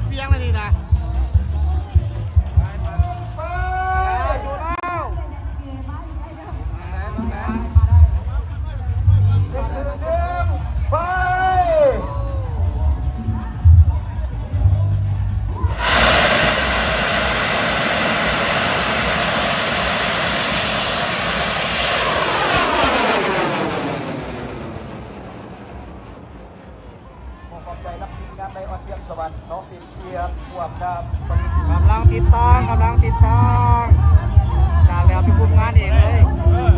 ักเพียงแล้วนี่นะ ขอขอบใจรับทีมงานในออดเทียมสวัสดิ์น้องติดเชียร์ขวบครับกำลังติดตั้งกำลังติดตั้งจานแล้วไปคุมงานเองเลย